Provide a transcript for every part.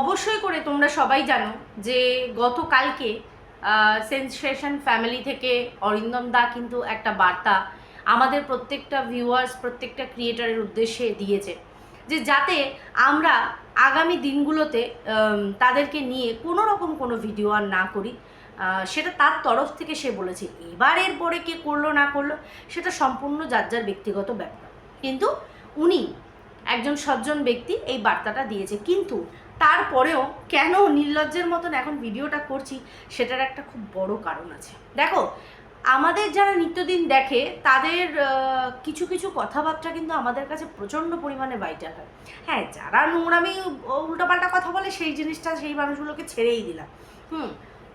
অবশ্যই করে তোমরা সবাই জানো যে গতকালকে সেন্সেশন ফ্যামিলি থেকে অরিন্দম দা কিন্তু একটা বার্তা আমাদের প্রত্যেকটা ভিউয়ার্স প্রত্যেকটা ক্রিয়েটারের উদ্দেশ্যে দিয়েছে যে যাতে আমরা আগামী দিনগুলোতে তাদেরকে নিয়ে কোনো রকম কোনো ভিডিও আর না করি সেটা তার তরফ থেকে সে বলেছে। এবারের পরে কে করল না করল, সেটা সম্পূর্ণ যার যার ব্যক্তিগত ব্যাপার। কিন্তু উনি একজন সজ্জন ব্যক্তি এই বার্তাটা দিয়েছে। কিন্তু তারপরেও কেন নির্লজ্জের মতন এখন ভিডিওটা করছি সেটার একটা খুব বড় কারণ আছে। দেখো, আমাদের যারা নিত্যদিন দেখে তাদের কিছু কিছু কথাবার্তা কিন্তু আমাদের কাছে প্রচণ্ড পরিমাণে ভাইটাল হয়। হ্যাঁ যারা নোংরামি উল্টোপাল্টা কথা বলে সেই জিনিসটা সেই মানুষগুলোকে ছেড়েই দিলাম। হুম,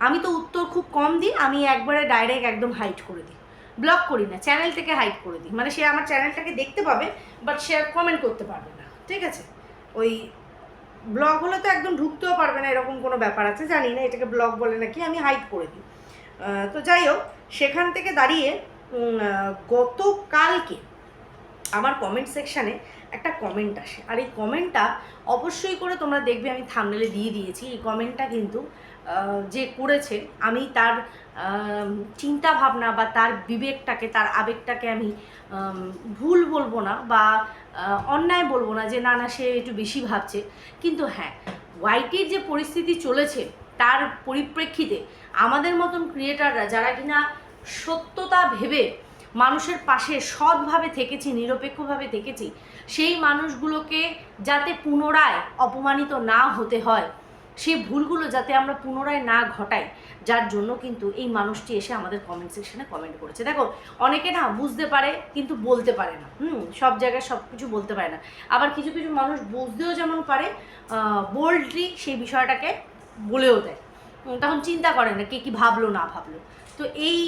আমি তো উত্তর খুব কম দিই, আমি একবারে ডাইরেক্ট একদম হাইট করে দিই। ব্লক করি না চ্যানেল থেকে হাইট করে দিই। মানে সে আমার চ্যানেলটাকে দেখতে পাবে বাট সে আর কমেন্ট করতে পারবে না। ঠিক আছে? ওই ব্লগ হলে তো একদম ঢুকতেও পারবে না, এরকম কোনো ব্যাপার আছে, জানি না, এটাকে ব্লগ বলে নাকি আমি হাইট করে দিই। তো যাই হোক, সেখান থেকে দাঁড়িয়ে গতকালকে আমার কমেন্ট সেকশানে একটা কমেন্ট আসে। আর এই কমেন্টটা অবশ্যই করে তোমরা দেখবে, আমি থামনেলে দিয়ে দিয়েছি। এই কমেন্টটা কিন্তু যে করেছে আমি তার চিন্তা ভাবনা বা তার বিবেকটাকে, তার আবেগটাকে আমি ভুল বলব না বা অন্যায় বলব না যে, না না, সে একটু বেশি ভাবছে। কিন্তু হ্যাঁ ওয়াইটির যে পরিস্থিতি চলেছে, তার পরিপ্রেক্ষিতে আমাদের মতন ক্রিয়েটাররা যারা কিনা সত্যতা ভেবে মানুষের পাশে সৎভাবে থেকেছি, নিরপেক্ষভাবে থেকেছি, সেই মানুষগুলোকে যাতে পুনরায় অপমানিত না হতে হয় সেই ভুলগুলো যাতে আমরা পুনরায় না ঘটাই, যার জন্য কিন্তু এই মানুষটি এসে আমাদের কমেন্ট সেকশনে কমেন্ট করেছে। দেখো, অনেকে না বুঝতে পারে কিন্তু বলতে পারে না। হুম, সব জায়গায় সব কিছু বলতে পারে না। আবার কিছু কিছু মানুষ বুঝতেও যেমন পারে বোল্ডলি সেই বিষয়টাকে বলেও দেয়। তখন চিন্তা করে না কে কী ভাবলো, না ভাবলো। তো এই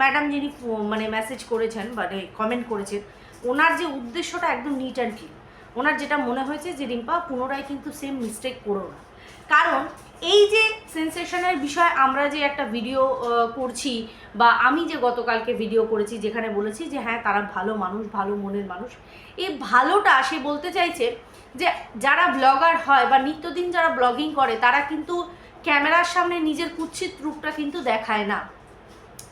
ম্যাডাম যিনি মানে মেসেজ করেছেন মানে কমেন্ট করেছেন, ওনার যে উদ্দেশ্যটা একদম নিট অ্যান্ড ক্লিন ওনার যেটা মনে হয়েছে যে, রিম্পা, পুনরায় কিন্তু সেম মিস্টেক করো না। কারণ এই যে সেন্সেশনের বিষয়, আমরা যে একটা ভিডিও করছি বা আমি যে গতকালকে ভিডিও করেছি, যেখানে বলেছি যে হ্যাঁ তারা ভালো মানুষ, ভালো মনের মানুষ এই ভালোটা সে বলতে চাইছে যে, যারা ব্লগার হয় বা নিত্যদিন যারা ব্লগিং করে, তারা কিন্তু ক্যামেরার সামনে নিজের কুচ্ছিত রূপটা কিন্তু দেখায় না।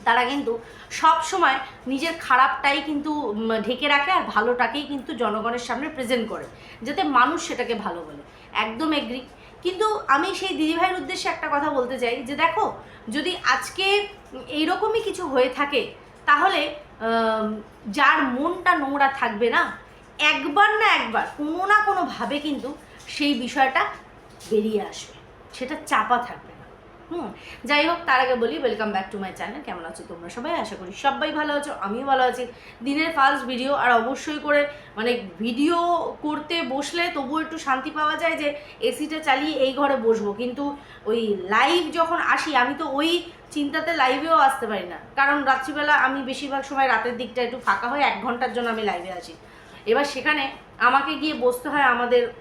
তারা কিন্তু সব সময় নিজের খারাপটাই কিন্তু ঢেকে রাখে আর ভালোটাকেই কিন্তু জনগণের সামনে প্রেজেন্ট করে, যাতে মানুষ সেটাকে ভালো বলে। একদম এগ্রি কিন্তু আমি সেই দিদিভাইয়ের উদ্দেশ্যে একটা কথা বলতে চাই, যে দেখো, যদি আজকে এইরকমই কিছু হয়ে থাকে, তাহলে যার মনটা নোংরা থাকবে না, একবার না একবার, কোনো না কোনোভাবে কিন্তু সেই বিষয়টা বেরিয়ে আসবে। সেটা চাপা থাকবে। হুম, যাই হোক, তার আগে বলি welcome back to my channel কেমন আছো তোমরা সবাই? আশা করি সবাই ভালো আছো, আমিও ভালো আছি। দিনের ফার্স্ট ভিডিও আর অবশ্যই করে মানে ভিডিও করতে বসলে তবু একটু শান্তি পাওয়া যায় যে এসিটা চালিয়ে এই ঘরে বসবো। কিন্তু ওই লাইভ যখন আসি, আমি তো ওই চিন্তাতে লাইভেও আসতে পারি না। কারণ রাত্রিবেলা আমি বেশিরভাগ সময় রাতের দিকটা একটু ফাঁকা হয় এক ঘণ্টার জন্য আমি লাইভে আসি এবার সেখানে আমাকে গিয়ে বসতে হয় আমাদের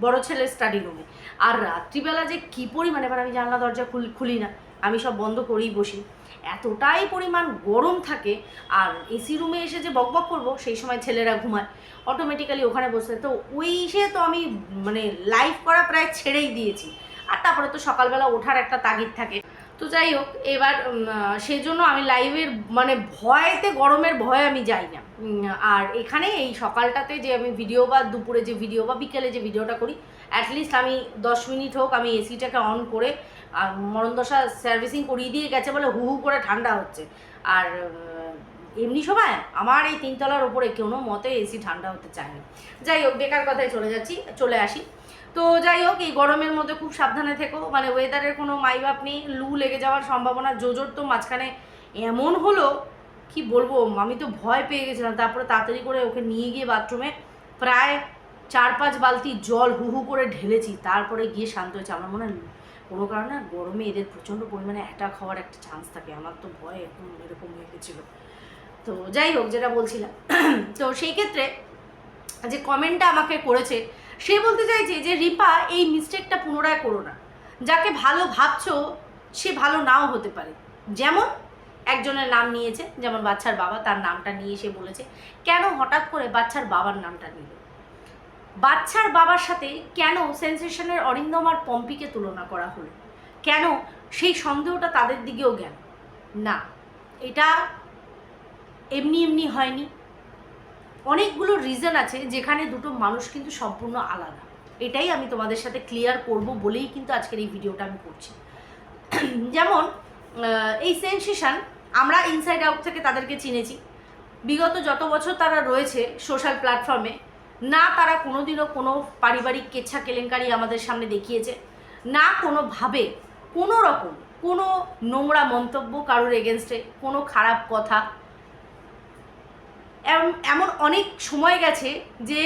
বড় ছেলের স্টাডি রুমে আর রাত্রিবেলা যে কী পরিমাণে, এবার আমি জানলা দরজা খুল- খুলি না, আমি সব বন্ধ করেই বসি। এতটাই পরিমাণ গরম থাকে, আর এসি রুমে এসে যে বকবক করব, সেই সময় ছেলেরা ঘুমায়। অটোমেটিক্যালি ওখানে বসে তো ওই সে তো আমি মানে লাইভ করা প্রায় ছেড়েই দিয়েছি। আর তারপরে তো সকালবেলা ওঠার একটা তাগিদ থাকে। তো যাই হোক, এবার সেই জন্য আমি লাইভের মানে ভয়তে, গরমের ভয় আমি যাই না। আর এখানে এই সকালটাতে যে আমি ভিডিও বা দুপুরে যে ভিডিও বা বিকেলে যে ভিডিওটা করি অ্যাটলিস্ট আমি দশ মিনিট হোক, আমি এসিটাকে অন করে, আর মরণদশা সার্ভিসিং করিয়ে দিয়ে গেছে বলে হু হু করে ঠান্ডা হচ্ছে। আর এমনি সময় আমার এই তিনতলার ওপরে কোনো মতে এসি ঠান্ডা হতে চায় না যাই হোক, বেকার কথায় চলে যাচ্ছি, চলে আসি। তো যাই হোক, এই গরমের মধ্যে খুব সাবধানে থেকো। মানে ওয়েদারের কোনো মাইবাপ নেই, লু লেগে যাওয়ার সম্ভাবনা, জোজোর তো মাঝখানে। এমন হলো, কি বলব, আমি তো ভয় পেয়ে গেছিলাম। তারপরে তাড়াতাড়ি করে ওকে নিয়ে গিয়ে বাথরুমে প্রায় চার পাঁচ বালতি জল হু হু করে ঢেলেছি। তারপরে গিয়ে শান্ত হয়েছে। আমার মনে হয় কোনো কারণে গরমে এদের প্রচণ্ড পরিমাণে অ্যাটাক হওয়ার একটা চান্স থাকে। আমার তো ভয় এখন এরকম হয়ে গেছিল। তো যাই হোক, যেটা বলছিলাম। তো সেই ক্ষেত্রে যে কমেন্টটা আমাকে করেছে সে বলতে চাইছে যে, রিপা, এই মিস্টেকটা পুনরায় করো না। যাকে ভালো ভাবছ, সে ভালো নাও হতে পারে। যেমন একজনের নাম নিয়েছে, যেমন বাচ্চার বাবা, তার নামটা নিয়ে সে বলেছে, কেন হঠাৎ করে বাচ্চার বাবার নামটা নিল? বাচ্চার বাবার সাথে কেন সেন্সেশনের অরিন্দম আর পম্পিকে তুলনা করা হলো? কেন সেই সন্দেহটা তাদের দিকেও গেল? না, এটা এমনি এমনি হয়নি। অনেকগুলো রিজন আছে যেখানে দুটো মানুষ কিন্তু সম্পূর্ণ আলাদা। এটাই আমি তোমাদের সাথে ক্লিয়ার করব বলেই কিন্তু আজকের এই ভিডিওটা আমি করছি। যেমন এই সেন্সেশন আমরা ইনসাইড আউট থেকে তাদেরকে চিনেছি। বিগত যত বছর তারা রয়েছে সোশ্যাল প্ল্যাটফর্মে না তারা কোনোদিনও কোনো পারিবারিক কেচ্ছা কেলেঙ্কারি আমাদের সামনে দেখিয়েছে। না কোনোভাবে কোনো রকম কোনো নোংরা মন্তব্য কারোর এগেনস্টে কোনো খারাপ কথা এমন অনেক সময় গেছে যে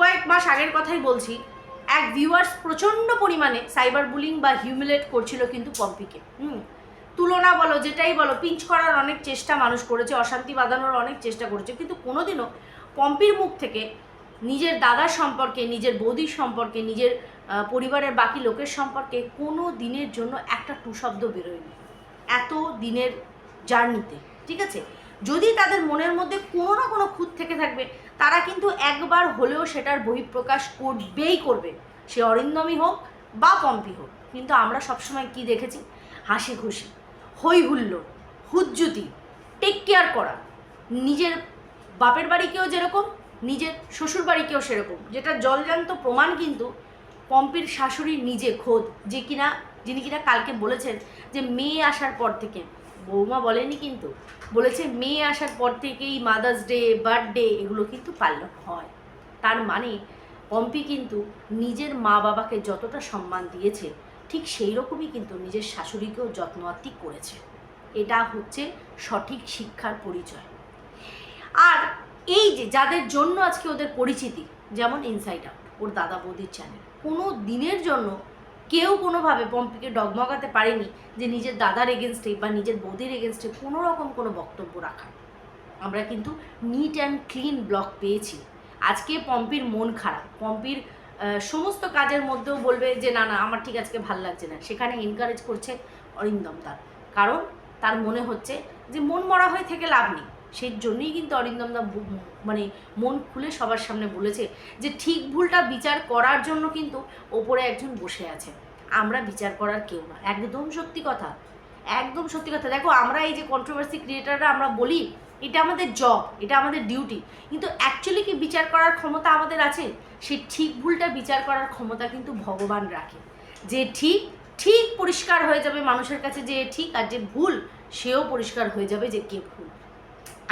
কয়েক মাস আগের কথাই বলছি, এক ভিউয়ার্স প্রচণ্ড পরিমাণে সাইবার বুলিং বা হিউমিলেট করছিল কিন্তু পম্পিকে। হুম। তুলনা বলো, যেটাই বলো পিঞ্চ করার অনেক চেষ্টা মানুষ করেছে, অশান্তি বাঁধানোর অনেক চেষ্টা করেছে, কিন্তু কোনোদিনও পম্পির মুখ থেকে নিজের দাদার সম্পর্কে, নিজের বৌদির সম্পর্কে, নিজের পরিবারের বাকি লোকের সম্পর্কে কোনো দিনের জন্য একটা টু শব্দ বেরোয়নি। এত দিনের জার্নিতে, ঠিক আছে? যদি তাদের মনের মধ্যে কোনো না কোনো খুঁত থেকে থাকবে, তারা কিন্তু একবার হলেও সেটার বহিঃপ্রকাশ করবেই করবে। সে অরিন্দমই হোক বা পম্পি হোক। কিন্তু আমরা সবসময় কি দেখেছি? হাসি খুশি হই হুল্লোড় হুজ্জুতি টেক কেয়ার করা। নিজের বাপের বাড়িকেও যেরকম, নিজের শ্বশুর বাড়িকেও সেরকম। যেটা জলজান্ত প্রমাণ কিন্তু পম্পির শাশুড়ি নিজে খোদ যে কিনা, যিনি কিনা কালকে বলেছেন যে মেয়ে আসার পর থেকে বৌমা বলেনি কিন্তু। বলেছে, মেয়ে আসার পর থেকেই মাদার্স ডে বার্থডে এগুলো কিন্তু পালন হয়। তার মানে পম্পি কিন্তু নিজের মা বাবাকে যতটা সম্মান দিয়েছে, ঠিক সেই রকমই কিন্তু নিজের শাশুড়িকেও যত্নআত্তি করেছে। এটা হচ্ছে সঠিক শিক্ষার পরিচয়। আর এই যে যাদের জন্য আজকে ওদের পরিচিতি, যেমন ইনসাইড আউট ওর দাদা বৌদির চ্যানেল কোনো দিনের জন্য কেউ কোনোভাবে পম্পিকে ডগমগাতে পারেনি যে নিজের দাদার এগেনস্টে বা নিজের বৌদির এগেনস্টে কোনো রকম কোনো বক্তব্য রাখার। আমরা কিন্তু নিট অ্যান্ড ক্লিন ব্লগ পেয়েছি। আজকে পম্পির মন খারাপ। পম্পির সমস্ত কাজের মধ্যেও বলবে যে, না না, আমার ঠিক আজকে ভালো লাগছে না। সেখানে এনকারেজ করছে অরিন্দম তার। কারণ তার মনে হচ্ছে যে মন মরা হয়ে থেকে লাভ নেই। সেই জন্যই কিন্তু অরিন্দম দা মানে মন খুলে সবার সামনে বলেছে যে ঠিক ভুলটা বিচার করার জন্য কিন্তু ওপরে একজন বসে আছে। আমরা বিচার করার কেউ না। একদম সত্যি কথা। একদম সত্যি কথা। দেখো, আমরা এই যে কন্ট্রোভার্সি ক্রিয়েটাররা আমরা বলি, এটা আমাদের জব এটা আমাদের ডিউটি কিন্তু অ্যাকচুয়ালি কি বিচার করার ক্ষমতা আমাদের আছে? সেই ঠিক ভুলটা বিচার করার ক্ষমতা কিন্তু ভগবান রাখে। যে ঠিক ঠিক পরিষ্কার হয়ে যাবে মানুষের কাছে যে ঠিক আর যে ভুল, সেও পরিষ্কার হয়ে যাবে যে কে ভুল।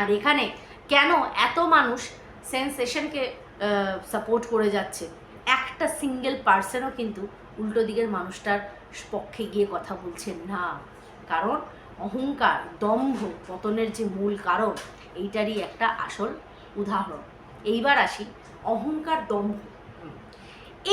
আর এখানে কেন এত মানুষ সেন্সেশনকে সাপোর্ট করে যাচ্ছে? একটা সিঙ্গেল পার্সনও কিন্তু উল্টো দিকের মানুষটার পক্ষে গিয়ে কথা বলছে না। কারণ অহংকার, দম্ভ, পতনের যে মূল কারণ, এইটারই একটা আসল উদাহরণ। এইবার আসি অহংকার, দম্ভ।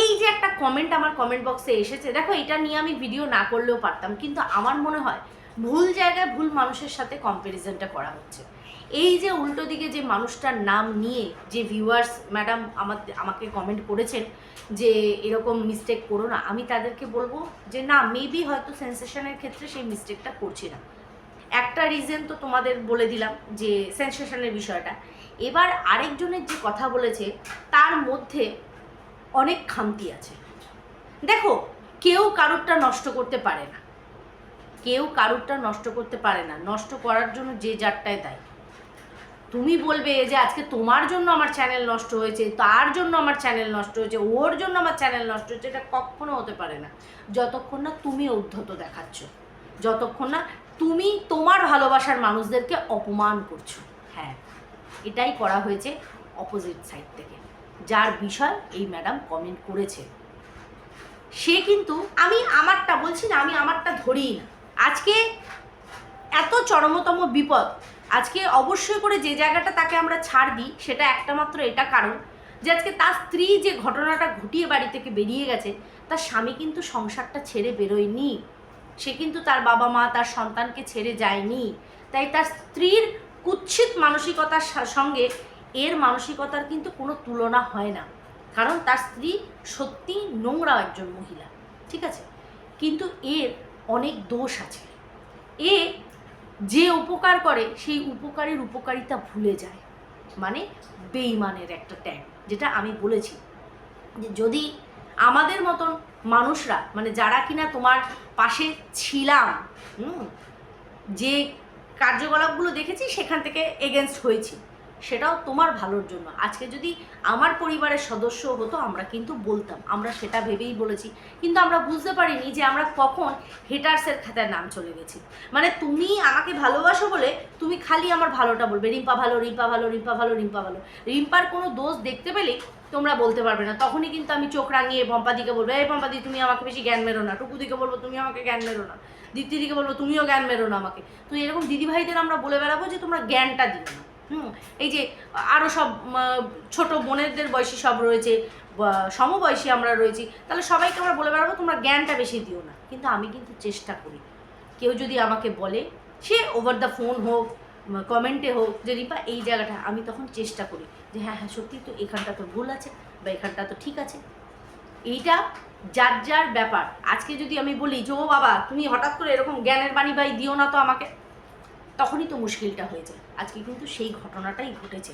এই যে একটা কমেন্ট আমার কমেন্ট বক্সে এসেছে, দেখো এটা নিয়ে আমি ভিডিও না করলেও পারতাম, কিন্তু আমার মনে হয় ভুল জায়গায় ভুল মানুষের সাথে কম্প্যারিজনটা করা হচ্ছে। এই যে উল্টো দিকে যে মানুষটার নাম নিয়ে যে ভিউয়ার্স ম্যাডাম আমার, আমাকে কমেন্ট করেছেন যে এরকম মিস্টেক করো না। আমি তাদেরকে বলব যে না মেবি হয়তো সেন্সেশনের ক্ষেত্রে সেই মিস্টেকটা করছি না। একটা রিজন তো তোমাদের বলে দিলাম যে সেন্সেশনের বিষয়টা। এবার আরেকজনের যে কথা বলেছে, তার মধ্যে অনেক খামতি আছে। দেখো, কেউ কারোরটা নষ্ট করতে পারে না। কেউ কারোরটা নষ্ট করতে পারে না। নষ্ট করার জন্য যে যারটায় দেয়। তুমি বলবে যে আজকে তোমার জন্য আমার চ্যানেল নষ্ট হয়েছে, তার জন্য আমার চ্যানেল নষ্ট হয়েছে, ওর জন্য আমার চ্যানেল নষ্ট হয়েছে, এটা কখনো হতে পারে না। যতক্ষণ না তুমি উদ্ধত দেখাচ্ছ, যতক্ষণ না তুমি তোমার ভালোবাসার মানুষদেরকে অপমান করছ। হ্যাঁ এটাই করা হয়েছে অপোজিট সাইড থেকে। যার বিষয় এই ম্যাডাম কমেন্ট করেছে। সে কিন্তু, আমি আমারটা বলছি না, আমি আমারটা ধরি না। আজকে এত চরমতম বিপদ আজকে অবশ্যই করে যে জায়গাটা তাকে আমরা ছাড় দিই সেটা একটা মাত্র এটা কারণ যে আজকে তার স্ত্রী যে ঘটনাটা ঘটিয়ে বাড়ি থেকে বেরিয়ে গেছে, তার স্বামী কিন্তু সংসারটা ছেড়ে বেরোয়নি। সে কিন্তু তার বাবা মা, তার সন্তানকে ছেড়ে যায়নি। তাই তার স্ত্রীর কুৎসিত মানসিকতার সঙ্গে এর মানসিকতার কিন্তু কোনো তুলনা হয় না। কারণ তার স্ত্রী সত্যি নোংরা একজন মহিলা, ঠিক আছে? কিন্তু এর অনেক দোষ আছে। এ যে উপকার করে, সেই উপকারের উপকারিতা ভুলে যায়। মানে বেইমানের একটা ট্যাগ, যেটা আমি বলেছি। যে যদি আমাদের মতন মানুষরা মানে যারা কিনা তোমার পাশে ছিলাম যে কার্যকলাপগুলো দেখেছি, সেখান থেকে এগেনস্ট হয়েছি। সেটাও তোমার ভালোর জন্য। আজকে যদি আমার পরিবারের সদস্য হতো, আমরা কিন্তু বলতাম, আমরা সেটা ভেবেই বলেছি। কিন্তু আমরা বুঝতে পারিনি যে আমরা কখন হেটার্সের খাতায় নাম চলে গেছি। মানে তুমি আমাকে ভালোবাসো বলে তুমি খালি আমার ভালোটা বলবে। রিম্পা ভালো রিম্পা ভালো রিম্পা ভালো রিম্পা ভালো। রিম্পার কোনো দোষ দেখতে পেলে তোমরা বলতে পারবে না। তখনই কিন্তু আমি চোখ রাঙিয়ে পম্পাদিকে বলব, এই পম্পাদি, তুমি আমাকে বেশি জ্ঞান মেরো না। টুকুদিকে বলব, তুমি আমাকে জ্ঞান মেরো না। দীপ্তিদিকে বলব, তুমিও জ্ঞান মেরো না আমাকে। তো এরকম দিদিভাইদের আমরা বলে বেড়াবো যে তোমরা জ্ঞানটা দিও না। হুম, এই যে আরও সব ছোট বোনেদের বয়সী সব রয়েছে সমবয়সী আমরা রয়েছি, তাহলে সবাইকে আমরা বলে বেড়াবো, তোমরা জ্ঞানটা বেশি দিও না। কিন্তু আমি কিন্তু চেষ্টা করি। কেউ যদি আমাকে বলে, সে ওভার দ্য ফোন হোক কমেন্টে হোক যে রিপা এই জায়গাটা, আমি তখন চেষ্টা করি যে হ্যাঁ হ্যাঁ সত্যি তো এখানটা তো ভুল আছে, বা এখানটা তো ঠিক আছে। এইটা যার যার ব্যাপার। আজকে যদি আমি বলি যে, ও বাবা, তুমি হঠাৎ করে এরকম জ্ঞানের বাণী বাই দিও না তো আমাকে, তখনই তো মুশকিলটা হয়ে যায়। আজকে কিন্তু সেই ঘটনাটাই ঘটেছে।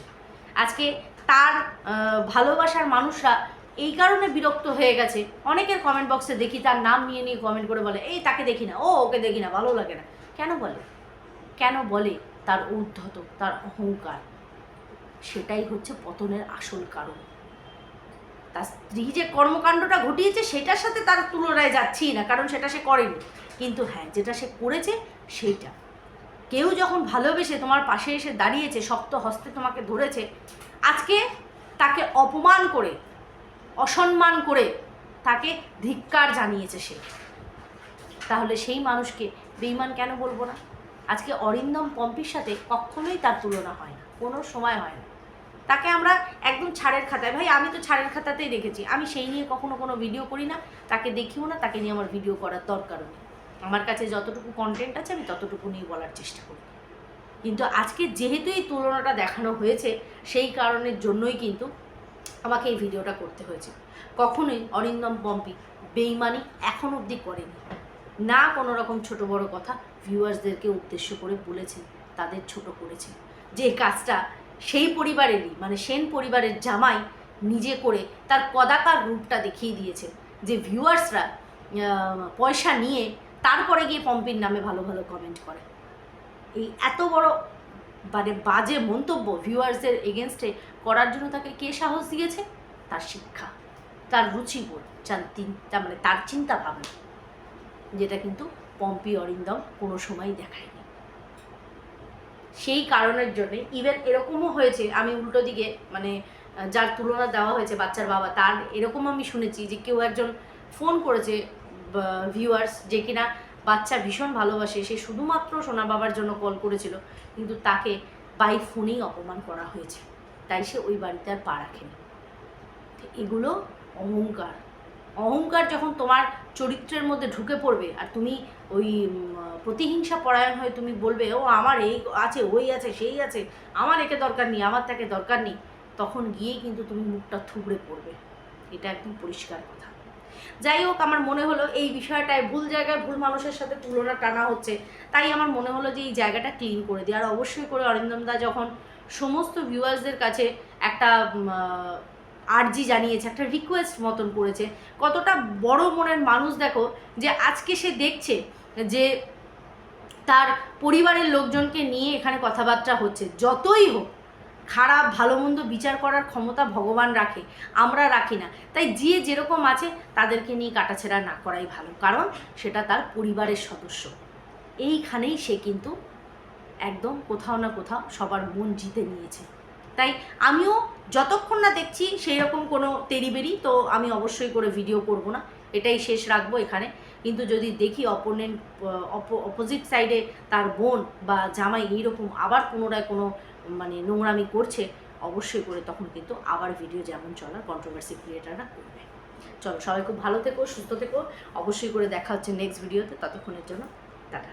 আজকে তার ভালোবাসার মানুষরা এই কারণে বিরক্ত হয়ে গেছে। অনেকের কমেন্ট বক্সে দেখি তার নাম নিয়ে নিয়ে কমেন্ট করে বলে, এই তাকে দেখি না, ও ওকে দেখি না, ভালো লাগে না। কেন বলে? কেন বলে? তার ঔদ্ধত তার অহংকার। সেটাই হচ্ছে পতনের আসল কারণ। তার স্ত্রী যে কর্মকাণ্ডটা ঘটিয়েছে, সেটার সাথে তার তুলনায় যাচ্ছি না, কারণ সেটা সে করেনি। কিন্তু হ্যাঁ যেটা সে করেছে সেইটা কেউ যখন ভালোবেসে তোমার পাশে এসে দাঁড়িয়েছে, শক্ত হস্তে তোমাকে ধরেছে, আজকে তাকে অপমান করে, অসম্মান করে তাকে ধিক্কার জানিয়েছে সে। তাহলে সেই মানুষকে বেইমান কেন বলব না? আজকে অরিন্দম পম্পির সাথে কখনোই তার তুলনা হয় না, কোনো সময় হয় না। তাকে আমরা একদম ছাড়ের খাতায়, ভাই, আমি তো ছাড়ের খাতাতেই দেখেছি, আমি সেই নিয়ে কখনো কোনো ভিডিও করি না, তাকে দেখিও না, তাকে নিয়ে আমার ভিডিও করার দরকারও নেই। আমার কাছে যতটুকু কন্টেন্ট আছে, আমি ততটুকু নিয়ে বলার চেষ্টা করি। কিন্তু আজকে যেহেতু এই তুলনাটা দেখানো হয়েছে, সেই কারণের জন্যই কিন্তু আমাকে এই ভিডিওটা করতে হয়েছে। কখনোই অরিন্দম পম্পি বেইমানি এখন অবধি করেনি। না কোনো রকম ছোট বড় কথা ভিউয়ার্সদেরকে উদ্দেশ্য করে বলেছে, তাদের ছোট করেছে। যে কাজটা সেই পরিবারেরই মানে সেন পরিবারের জামাই নিজে করে তার কদাকার রূপটা দেখিয়ে দিয়েছে। যে ভিউয়ার্সরা পয়সা নিয়ে তারপরে গিয়ে পম্পির নামে ভালো ভালো কমেন্ট করে। এই এত বড় মানে বাজে মন্তব্য ভিউয়ার্সদের এগেনস্টে করার জন্য তাকে কে সাহস দিয়েছে? তার শিক্ষা, তার রুচিবোধ তার চিন্তা মানে তার চিন্তা ভাবনা, যেটা কিন্তু পম্পি অরিন্দম কোনো সময় দেখায়নি। সেই কারণের জন্যে ইভেন এরকমও হয়েছে, আমি উল্টো দিকে মানে যার তুলনা দেওয়া হয়েছে বাচ্চার বাবা, তার এরকম আমি শুনেছি যে কেউ একজন ফোন করেছে ভিউয়ার্স যে কিনা বাচ্চা ভীষণ ভালোবাসে, সে শুধুমাত্র সোনা বাবার জন্য কল করেছিল, কিন্তু তাকে বাই ফোনেই অপমান করা হয়েছে। তাই সে ওই বাড়িতে আর পা রাখেনি। এগুলো অহংকার। অহংকার যখন তোমার চরিত্রের মধ্যে ঢুকে পড়বে আর তুমি ওই প্রতিহিংসা পরায়ণ হয়ে তুমি বলবে, ও আমার এই আছে, ওই আছে, সেই আছে, আমার একে দরকার নেই, আমার তাকে দরকার নেই, তখন গিয়ে কিন্তু তুমি মুখটা থুবড়ে পড়বে। এটা একদম পরিষ্কার কথা। যাই হোক, আমার মনে হলো এই বিষয়টায় ভুল জায়গায় ভুল মানুষের সাথে তুলনা টানা হচ্ছে। তাই আমার মনে হলো যে এই জায়গাটা ক্লিন করে দিই। আর অবশ্যই করে অরিন্দম দা যখন সমস্ত ভিউয়ার্সদের কাছে একটা আর্জি জানিয়েছে, একটা রিকোয়েস্ট মতন করেছে, কতটা বড় মনের মানুষ দেখো যে আজকে সে দেখছে যে তার পরিবারের লোকজনকে নিয়ে এখানে কথাবার্তা হচ্ছে। যতই হোক খারাপ, ভালো মন্দ বিচার করার ক্ষমতা ভগবান রাখে, আমরা রাখি না। তাই যে যেরকম আছে, তাদেরকে নিয়ে কাটাছেড়া না করাই ভালো, কারণ সেটা তার পরিবারের সদস্য। এইখানেই সে কিন্তু একদম কোথাও না কোথাও সবার মন জিতে নিয়েছে। তাই আমিও যতক্ষণ না দেখছি সেই রকম কোনো তেরিবেরি তো আমি অবশ্যই করে ভিডিও করব না। এটাই শেষ রাখব এখানে। কিন্তু যদি দেখি অপোনেন্ট অপোজিট সাইডে তার বোন বা জামাই এইরকম আবার পুনরায় কোনো মানে নোংরামি করছে, অবশ্যই করে তখন কিন্তু আবার ভিডিও যেমন চলার কন্ট্রোভার্সি ক্রিয়েটাররা করবে। চলো সবাই খুব ভালো থেকো, সুস্থ থেকো, অবশ্যই করে দেখা হচ্ছে নেক্সট ভিডিওতে ততক্ষণের জন্য, টাটা।